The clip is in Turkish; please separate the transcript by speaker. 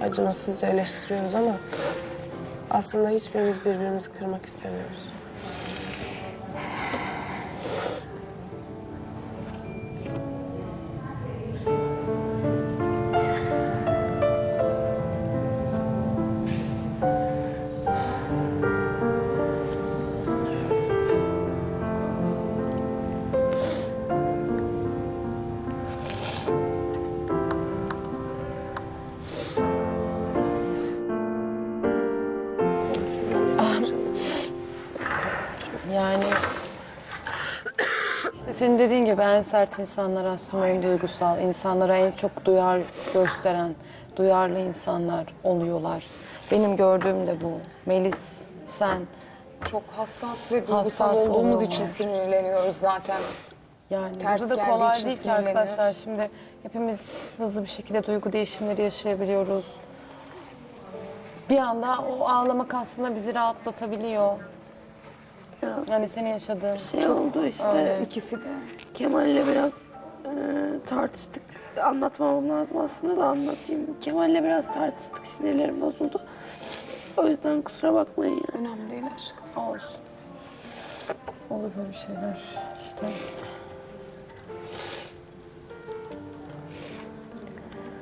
Speaker 1: acımasızca eleştiriyoruz ama aslında hiçbirimiz birbirimizi kırmak istemiyoruz.
Speaker 2: Yani işte senin dediğin gibi en sert insanlar aslında en duygusal, insanlara en çok duyar gösteren, duyarlı insanlar oluyorlar. Benim gördüğüm de bu. Melis, sen
Speaker 3: Çok hassas ve duygusal
Speaker 2: Hassas
Speaker 3: olduğumuz
Speaker 2: oluyorlar.
Speaker 3: için sinirleniyoruz zaten.
Speaker 2: yani
Speaker 3: Ters
Speaker 2: burada da
Speaker 3: geldiği
Speaker 2: kolay
Speaker 3: için
Speaker 2: değil ki
Speaker 3: sinirleniyoruz.
Speaker 2: arkadaşlar. Şimdi hepimiz hızlı bir şekilde duygu değişimleri yaşayabiliyoruz. Bir anda o ağlamak aslında bizi rahatlatabiliyor. Yani senin yaşadığın.
Speaker 4: şey oldu işte.
Speaker 3: İkisi de.
Speaker 4: Kemal'le biraz e, tartıştık. Anlatmamam lazım aslında da anlatayım. Kemal'le biraz tartıştık. Sinirlerim bozuldu. O yüzden kusura bakmayın ya.
Speaker 3: Önemli değil aşkım.
Speaker 2: Olsun. Olur böyle şeyler işte.